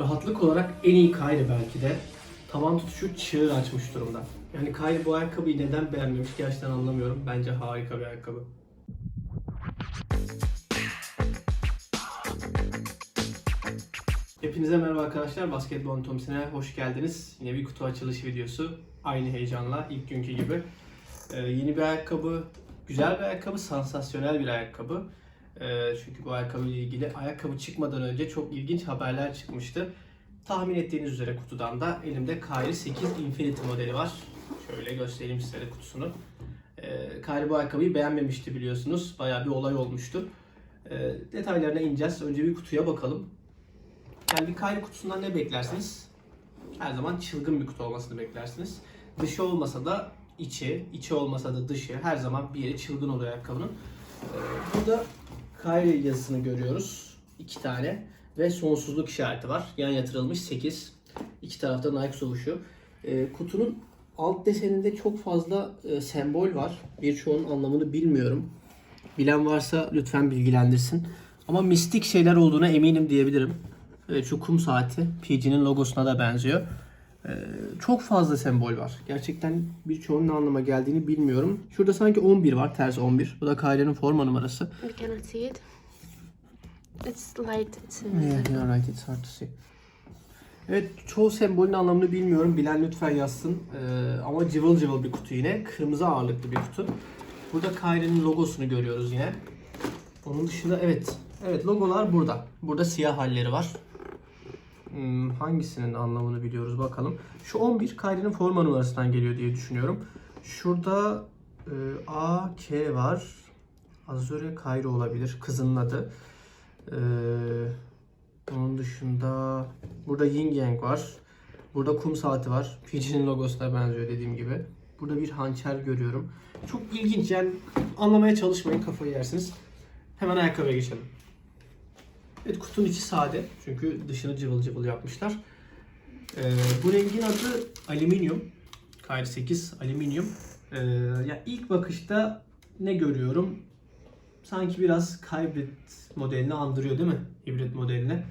Rahatlık olarak en iyi Kayri belki de. Taban tutuşu çığır açmış durumda. Yani Kayri bu ayakkabıyı neden beğenmemiş gerçekten anlamıyorum. Bence harika bir ayakkabı. Hepinize merhaba arkadaşlar. Basketbol Anatomisine hoş geldiniz. Yine bir kutu açılışı videosu. Aynı heyecanla ilk günkü gibi. Ee, yeni bir ayakkabı, güzel bir ayakkabı, sansasyonel bir ayakkabı. Ee, çünkü bu ayakkabı ile ilgili ayakkabı çıkmadan önce çok ilginç haberler çıkmıştı. Tahmin ettiğiniz üzere kutudan da elimde Kyrie 8 Infinity modeli var. Şöyle göstereyim size de kutusunu. Ee, Kyrie bu ayakkabıyı beğenmemişti biliyorsunuz. Bayağı bir olay olmuştu. Ee, detaylarına ineceğiz. Önce bir kutuya bakalım. Yani bir Kyrie kutusundan ne beklersiniz? Her zaman çılgın bir kutu olmasını beklersiniz. Dışı olmasa da içi, içi olmasa da dışı her zaman bir yeri çılgın oluyor ayakkabının. Burada Kyrie yazısını görüyoruz. iki tane ve sonsuzluk işareti var. Yan yatırılmış 8. İki tarafta Nike sovuşu. Ee, kutunun alt deseninde çok fazla e, sembol var. Birçoğunun anlamını bilmiyorum. Bilen varsa lütfen bilgilendirsin. Ama mistik şeyler olduğuna eminim diyebilirim. Evet şu kum saati PG'nin logosuna da benziyor. Ee, çok fazla sembol var. Gerçekten birçoğunun ne anlama geldiğini bilmiyorum. Şurada sanki 11 var, ters 11. Bu da Kylie'nin forma numarası. We cannot see it. It's light. It's Yeah, you're right. It's hard to see. Evet, çoğu sembolün anlamını bilmiyorum. Bilen lütfen yazsın. Ee, ama cıvıl cıvıl bir kutu yine. Kırmızı ağırlıklı bir kutu. Burada Kyrie'nin logosunu görüyoruz yine. Onun dışında evet. Evet logolar burada. Burada siyah halleri var. Hmm, hangisinin anlamını biliyoruz bakalım. Şu 11 Kyrie'nin forma numarasından geliyor diye düşünüyorum. Şurada e, A, K var. Azure Kyrie olabilir. Kızının adı. Ee, onun dışında burada Yin Yang var. Burada kum saati var. PG'nin logosuna benziyor dediğim gibi. Burada bir hançer görüyorum. Çok ilginç yani anlamaya çalışmayın kafayı yersiniz. Hemen ayakkabıya geçelim. Evet kutunun içi sade çünkü dışını cıvıl cıvıl yapmışlar. Ee, bu rengin adı alüminyum. Kyrie 8 alüminyum. Ee, ya ilk bakışta ne görüyorum? sanki biraz hybrid modelini andırıyor değil mi? Hibrit modeline.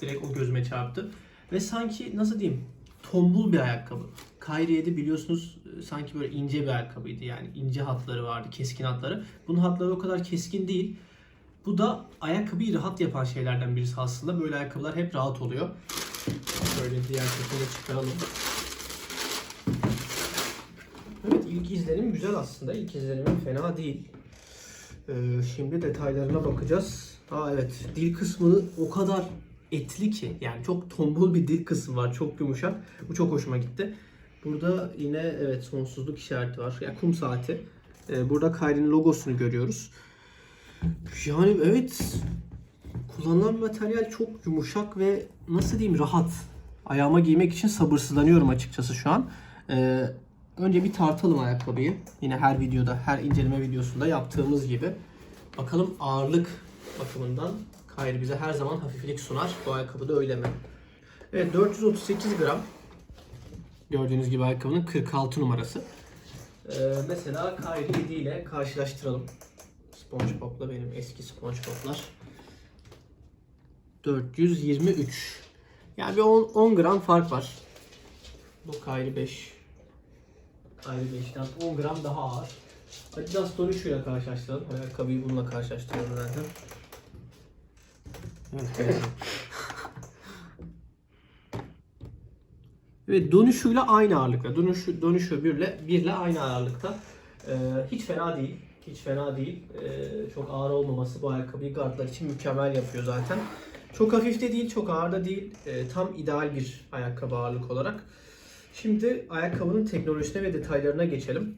Direkt o gözüme çarptı. Ve sanki nasıl diyeyim? Tombul bir ayakkabı. Kyrie 7 biliyorsunuz e, sanki böyle ince bir ayakkabıydı yani ince hatları vardı, keskin hatları. Bunun hatları o kadar keskin değil. Bu da ayakkabıyı rahat yapan şeylerden birisi aslında. Böyle ayakkabılar hep rahat oluyor. Böyle diğer şekilde çıkaralım. Evet ilk izlenim güzel aslında. İlk izlenimim fena değil. Ee, şimdi detaylarına bakacağız. Aa evet dil kısmı o kadar etli ki yani çok tombul bir dil kısmı var çok yumuşak. Bu çok hoşuma gitti. Burada yine evet sonsuzluk işareti var. Ya kum saati. Ee, burada Kyrie'nin logosunu görüyoruz. Yani evet kullanılan materyal çok yumuşak ve nasıl diyeyim rahat. Ayağıma giymek için sabırsızlanıyorum açıkçası şu an. Ee, önce bir tartalım ayakkabıyı. Yine her videoda, her inceleme videosunda yaptığımız gibi. Bakalım ağırlık bakımından Kyrie bize her zaman hafiflik sunar. Bu ayakkabı da öyle mi? Evet 438 gram. Gördüğünüz gibi ayakkabının 46 numarası. Ee, mesela Kyrie 7 ile karşılaştıralım. SpongeBob'la benim eski SpongeBob'lar. 423. Yani bir 10, 10 gram fark var. Bu Kyrie 5. Kyrie 5'ten 10 gram daha ağır. Adidas Donu ile karşılaştıralım. Ayakkabıyı bununla karşılaştıralım zaten. Evet. Ve dönüşüyle aynı ağırlıkta. Dönüşü, dönüşü birle, birle aynı ağırlıkta. Ee, hiç fena değil. Hiç fena değil. Ee, çok ağır olmaması bu ayakkabıyı gardlar için mükemmel yapıyor zaten. Çok hafif de değil, çok ağır da değil. Ee, tam ideal bir ayakkabı ağırlık olarak. Şimdi ayakkabının teknolojisine ve detaylarına geçelim.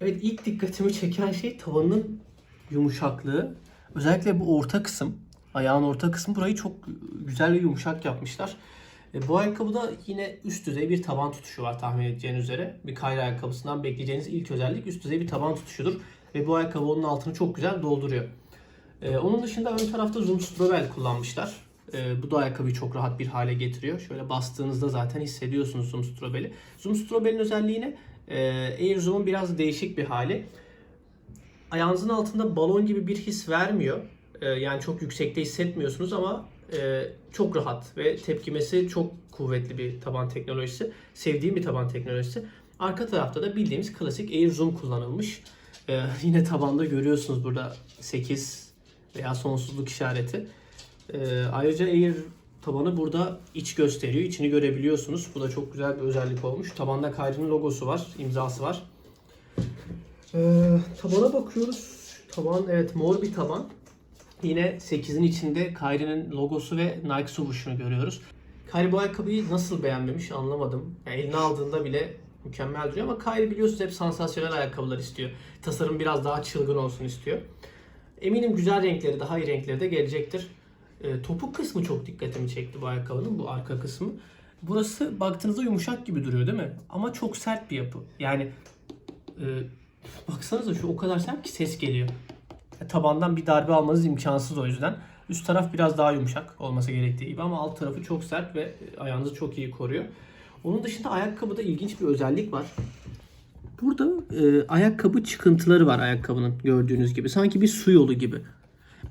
Evet ilk dikkatimi çeken şey tavanın yumuşaklığı. Özellikle bu orta kısım, ayağın orta kısmı burayı çok güzel ve yumuşak yapmışlar. E, bu ayakkabıda yine üst düzey bir taban tutuşu var tahmin edeceğiniz üzere. Bir Kyrie ayakkabısından bekleyeceğiniz ilk özellik üst düzey bir taban tutuşudur. Ve bu ayakkabı onun altını çok güzel dolduruyor. E, onun dışında ön tarafta zoom strobel kullanmışlar. E, bu da ayakkabıyı çok rahat bir hale getiriyor. Şöyle bastığınızda zaten hissediyorsunuz zoom strobeli. Zoom strobelin özelliği ne? E, Air Zoom'un biraz değişik bir hali. Ayağınızın altında balon gibi bir his vermiyor. E, yani çok yüksekte hissetmiyorsunuz ama e, çok rahat ve tepkimesi çok kuvvetli bir taban teknolojisi. Sevdiğim bir taban teknolojisi. Arka tarafta da bildiğimiz klasik Air Zoom kullanılmış. E, yine tabanda görüyorsunuz burada 8 veya sonsuzluk işareti. E, ayrıca Air tabanı burada iç gösteriyor. İçini görebiliyorsunuz. Bu da çok güzel bir özellik olmuş. Tabanda Kyrie'nin logosu var, imzası var. Ee, tabana bakıyoruz. Taban evet mor bir taban. Yine 8'in içinde Kyrie'nin logosu ve Nike Swoosh'unu görüyoruz. Kyrie bu ayakkabıyı nasıl beğenmemiş anlamadım. Yani eline aldığında bile mükemmel duruyor ama Kyrie biliyorsunuz hep sansasyonel ayakkabılar istiyor. Tasarım biraz daha çılgın olsun istiyor. Eminim güzel renkleri, daha iyi renkleri de gelecektir. Ee, topuk kısmı çok dikkatimi çekti bu ayakkabının, bu arka kısmı. Burası baktığınızda yumuşak gibi duruyor değil mi? Ama çok sert bir yapı. Yani e, baksanıza şu o kadar sert ki ses geliyor. E, Tabandan bir darbe almanız imkansız o yüzden. Üst taraf biraz daha yumuşak olması gerektiği gibi ama alt tarafı çok sert ve e, ayağınızı çok iyi koruyor. Onun dışında ayakkabıda ilginç bir özellik var. Burada e, ayakkabı çıkıntıları var ayakkabının gördüğünüz gibi. Sanki bir su yolu gibi.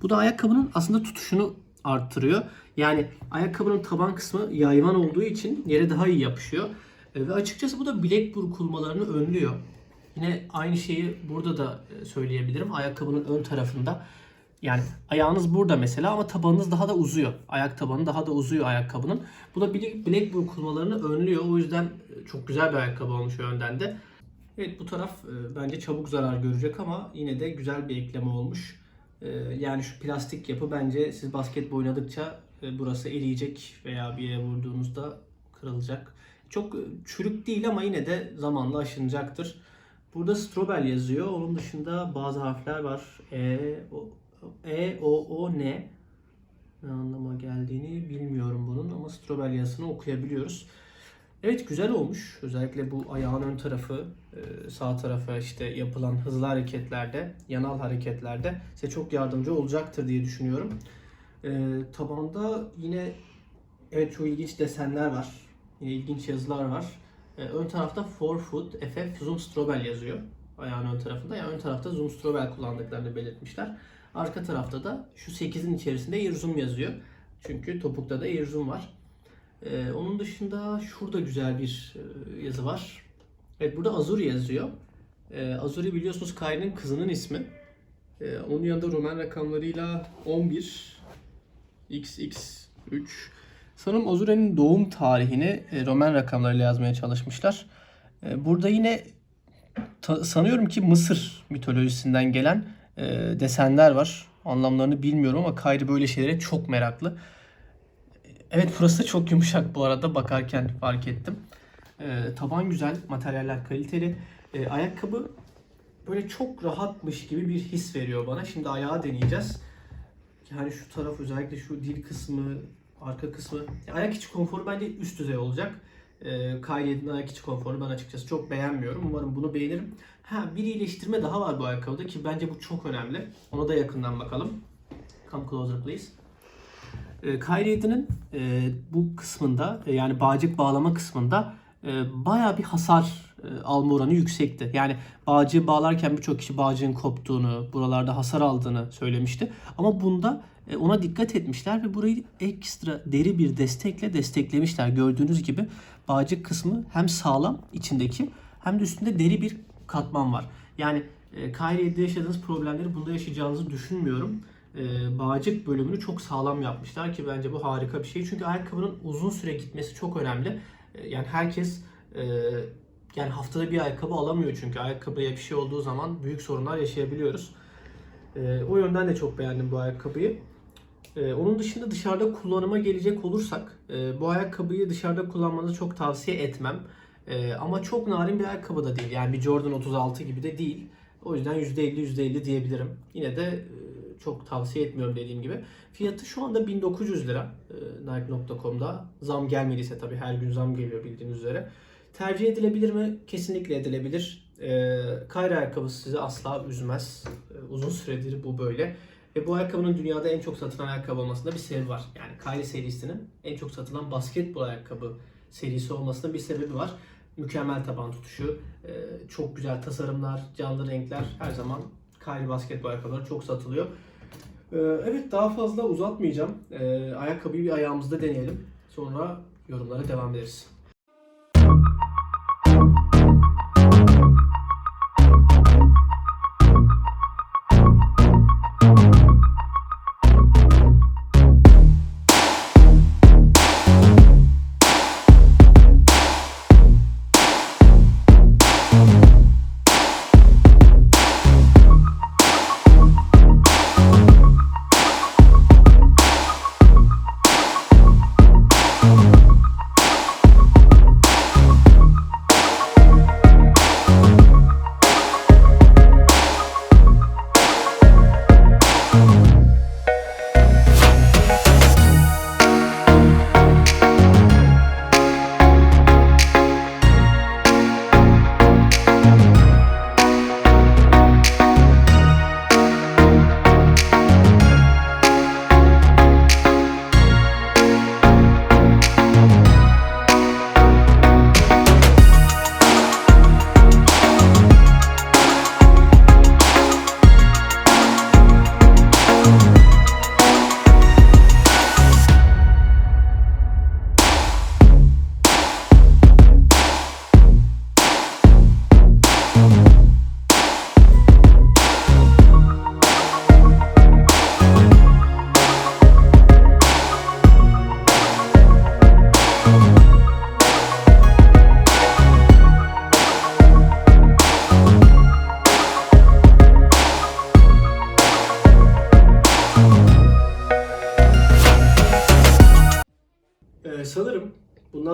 Bu da ayakkabının aslında tutuşunu arttırıyor. Yani ayakkabının taban kısmı yayvan olduğu için yere daha iyi yapışıyor. E, Ve açıkçası bu da bilek burkulmalarını önlüyor. Yine aynı şeyi burada da e, söyleyebilirim. Ayakkabının ön tarafında. Yani ayağınız burada mesela ama tabanınız daha da uzuyor. Ayak tabanı daha da uzuyor ayakkabının. Bu da bilek, burkulmalarını önlüyor. O yüzden e, çok güzel bir ayakkabı olmuş önden de. Evet bu taraf e, bence çabuk zarar görecek ama yine de güzel bir ekleme olmuş. Yani şu plastik yapı bence siz basketbol oynadıkça burası eriyecek veya bir yere vurduğunuzda kırılacak. Çok çürük değil ama yine de zamanla aşınacaktır. Burada Strobel yazıyor. Onun dışında bazı harfler var. E, o, e, O, O, N. Ne anlama geldiğini bilmiyorum bunun ama Strobel yazısını okuyabiliyoruz. Evet güzel olmuş. Özellikle bu ayağın ön tarafı, e, sağ tarafa işte yapılan hızlı hareketlerde, yanal hareketlerde size çok yardımcı olacaktır diye düşünüyorum. E, tabanda yine evet çok ilginç desenler var. Yine ilginç yazılar var. E, ön tarafta Forefoot FF Zoom Strobel yazıyor. Ayağın ön tarafında. Yani ön tarafta Zoom Strobel kullandıklarını belirtmişler. Arka tarafta da şu 8'in içerisinde Air Zoom yazıyor. Çünkü topukta da Air Zoom var. Ee, onun dışında şurada güzel bir e, yazı var. Evet burada Azuri yazıyor. Ee, Azuri biliyorsunuz Kyrie'nin kızının ismi. Ee, onun yanında Roman rakamlarıyla 11 XX3 Sanırım Azuri'nin doğum tarihini e, Roman rakamlarıyla yazmaya çalışmışlar. E, burada yine sanıyorum ki Mısır mitolojisinden gelen e, desenler var. Anlamlarını bilmiyorum ama Kyrie böyle şeylere çok meraklı. Evet burası da çok yumuşak bu arada bakarken fark ettim. Taban güzel, materyaller kaliteli. Ayakkabı böyle çok rahatmış gibi bir his veriyor bana. Şimdi ayağı deneyeceğiz. Yani şu taraf özellikle şu dil kısmı, arka kısmı. Ya ayak içi konforu bence üst düzey olacak. Ee, Kylie'nin ayak içi konforu ben açıkçası çok beğenmiyorum. Umarım bunu beğenirim. Ha bir iyileştirme daha var bu ayakkabıda ki bence bu çok önemli. Ona da yakından bakalım. Come closer please. E, Kyrie'nin e, bu kısmında e, yani bağcık bağlama kısmında e, bayağı bir hasar e, alma oranı yüksekti. Yani bağcığı bağlarken birçok kişi bağcığın koptuğunu, buralarda hasar aldığını söylemişti. Ama bunda e, ona dikkat etmişler ve burayı ekstra deri bir destekle desteklemişler. Gördüğünüz gibi bağcık kısmı hem sağlam içindeki hem de üstünde deri bir katman var. Yani e, Kyrie'de yaşadığınız problemleri bunda yaşayacağınızı düşünmüyorum e, bağcık bölümünü çok sağlam yapmışlar ki bence bu harika bir şey. Çünkü ayakkabının uzun süre gitmesi çok önemli. E, yani herkes e, yani haftada bir ayakkabı alamıyor çünkü ayakkabıya bir şey olduğu zaman büyük sorunlar yaşayabiliyoruz. E, o yönden de çok beğendim bu ayakkabıyı. E, onun dışında dışarıda kullanıma gelecek olursak e, bu ayakkabıyı dışarıda kullanmanızı çok tavsiye etmem. E, ama çok narin bir ayakkabı da değil. Yani bir Jordan 36 gibi de değil. O yüzden %50 %50 diyebilirim. Yine de e, çok tavsiye etmiyorum dediğim gibi. Fiyatı şu anda 1900 lira e, Nike.com'da. Zam gelmediyse tabii her gün zam geliyor bildiğiniz üzere. Tercih edilebilir mi? Kesinlikle edilebilir. E, Kyrie ayakkabısı sizi asla üzmez. E, uzun süredir bu böyle. Ve bu ayakkabının dünyada en çok satılan ayakkabı olmasında bir sebebi var. Yani Kyrie serisinin en çok satılan basketbol ayakkabı serisi olmasında bir sebebi var. Mükemmel taban tutuşu, e, çok güzel tasarımlar, canlı renkler her zaman Kyrie basketbol ayakkabıları çok satılıyor. Ee, evet daha fazla uzatmayacağım. Ee, ayakkabıyı bir ayağımızda deneyelim. Sonra yorumlara devam ederiz.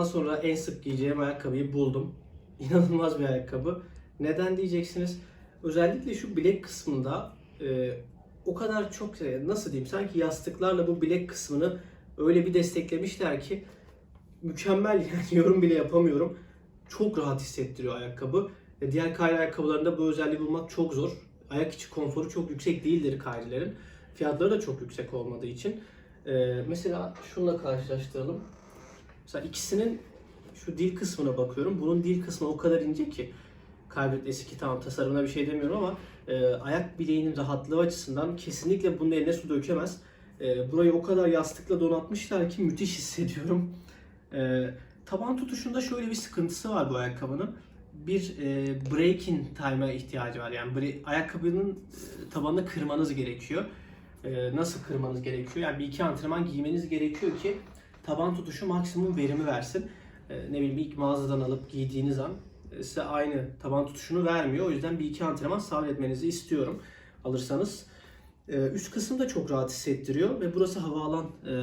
Sonra en sık giyeceğim ayakkabıyı buldum. İnanılmaz bir ayakkabı. Neden diyeceksiniz? Özellikle şu bilek kısmında e, o kadar çok e, nasıl diyeyim sanki yastıklarla bu bilek kısmını öyle bir desteklemişler ki mükemmel yani yorum bile yapamıyorum. Çok rahat hissettiriyor ayakkabı. E, diğer kayri ayakkabılarında bu özelliği bulmak çok zor. Ayak içi konforu çok yüksek değildir kayrilerin. Fiyatları da çok yüksek olmadığı için. E, mesela şununla karşılaştıralım. Mesela ikisinin şu dil kısmına bakıyorum. Bunun dil kısmı o kadar ince ki Kaybet eski tamam tasarımına bir şey demiyorum ama e, ayak bileğinin rahatlığı açısından kesinlikle bunun eline su dökemez. E, burayı o kadar yastıkla donatmışlar ki müthiş hissediyorum. E, taban tutuşunda şöyle bir sıkıntısı var bu ayakkabının. Bir e, breaking time'a ihtiyacı var. Yani bre- ayakkabının e, tabanını kırmanız gerekiyor. E, nasıl kırmanız gerekiyor? Yani bir iki antrenman giymeniz gerekiyor ki taban tutuşu maksimum verimi versin. Ee, ne bileyim ilk mağazadan alıp giydiğiniz an e, size aynı taban tutuşunu vermiyor. O yüzden bir iki antrenman sabretmenizi istiyorum alırsanız. Ee, üst kısım da çok rahat hissettiriyor ve burası hava alan e,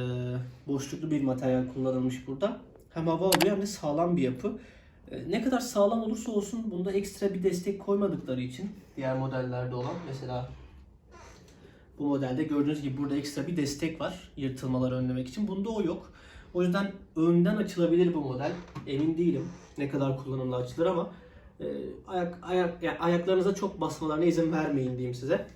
boşluklu bir materyal kullanılmış burada. Hem hava alıyor hem de sağlam bir yapı. E, ne kadar sağlam olursa olsun bunda ekstra bir destek koymadıkları için diğer modellerde olan mesela bu modelde gördüğünüz gibi burada ekstra bir destek var yırtılmaları önlemek için. Bunda o yok. O yüzden önden açılabilir bu model. Emin değilim ne kadar kullanımlı açılır ama e, ayak ayak yani ayaklarınıza çok basmalarına izin vermeyin diyeyim size.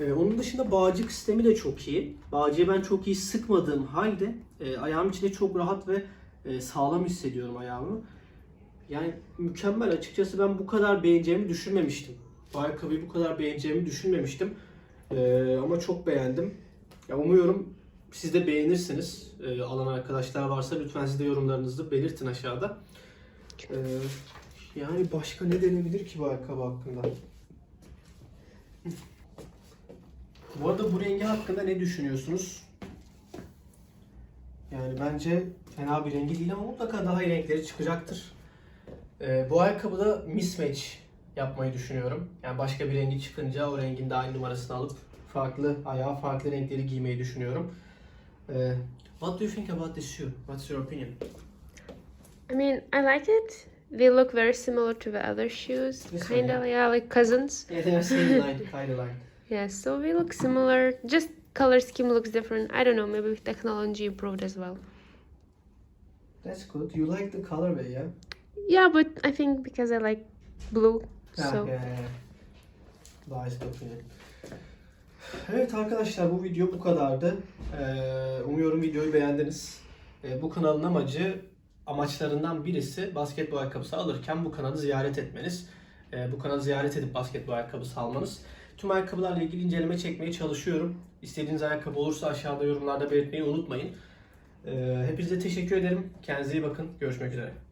E, onun dışında bağcık sistemi de çok iyi. Bağcığı ben çok iyi sıkmadığım halde e, ayağım içinde çok rahat ve e, sağlam hissediyorum ayağımı. Yani mükemmel açıkçası ben bu kadar beğeneceğimi düşünmemiştim. Bu ayakkabıyı bu kadar beğeneceğimi düşünmemiştim. E, ama çok beğendim. Ya umuyorum siz de beğenirsiniz. E, alan arkadaşlar varsa lütfen siz de yorumlarınızı belirtin aşağıda. E, yani başka ne denebilir ki bu ayakkabı hakkında? Bu arada bu rengi hakkında ne düşünüyorsunuz? Yani bence fena bir rengi değil ama mutlaka daha iyi renkleri çıkacaktır. E, bu ayakkabıda mismatch yapmayı düşünüyorum. Yani başka bir rengi çıkınca o rengin de aynı numarasını alıp farklı ayağa farklı renkleri giymeyi düşünüyorum. Uh, what do you think about this shoe? What's your opinion? I mean, I like it. They look very similar to the other shoes. This one, Kind of, yeah, like cousins. Yeah, they are same line, kind of line. Yeah, so they look similar. Just color scheme looks different. I don't know, maybe technology improved as well. That's good. You like the colorway, yeah? Yeah, but I think because I like blue, Ha, so yeah, yeah, yeah. Opinion. Evet arkadaşlar bu video bu kadardı. Ee, umuyorum videoyu beğendiniz. Ee, bu kanalın amacı amaçlarından birisi basketbol ayakkabısı alırken bu kanalı ziyaret etmeniz. Ee, bu kanalı ziyaret edip basketbol ayakkabısı almanız. Tüm ayakkabılarla ilgili inceleme çekmeye çalışıyorum. İstediğiniz ayakkabı olursa aşağıda yorumlarda belirtmeyi unutmayın. Ee, hepinize teşekkür ederim. Kendinize iyi bakın. Görüşmek üzere.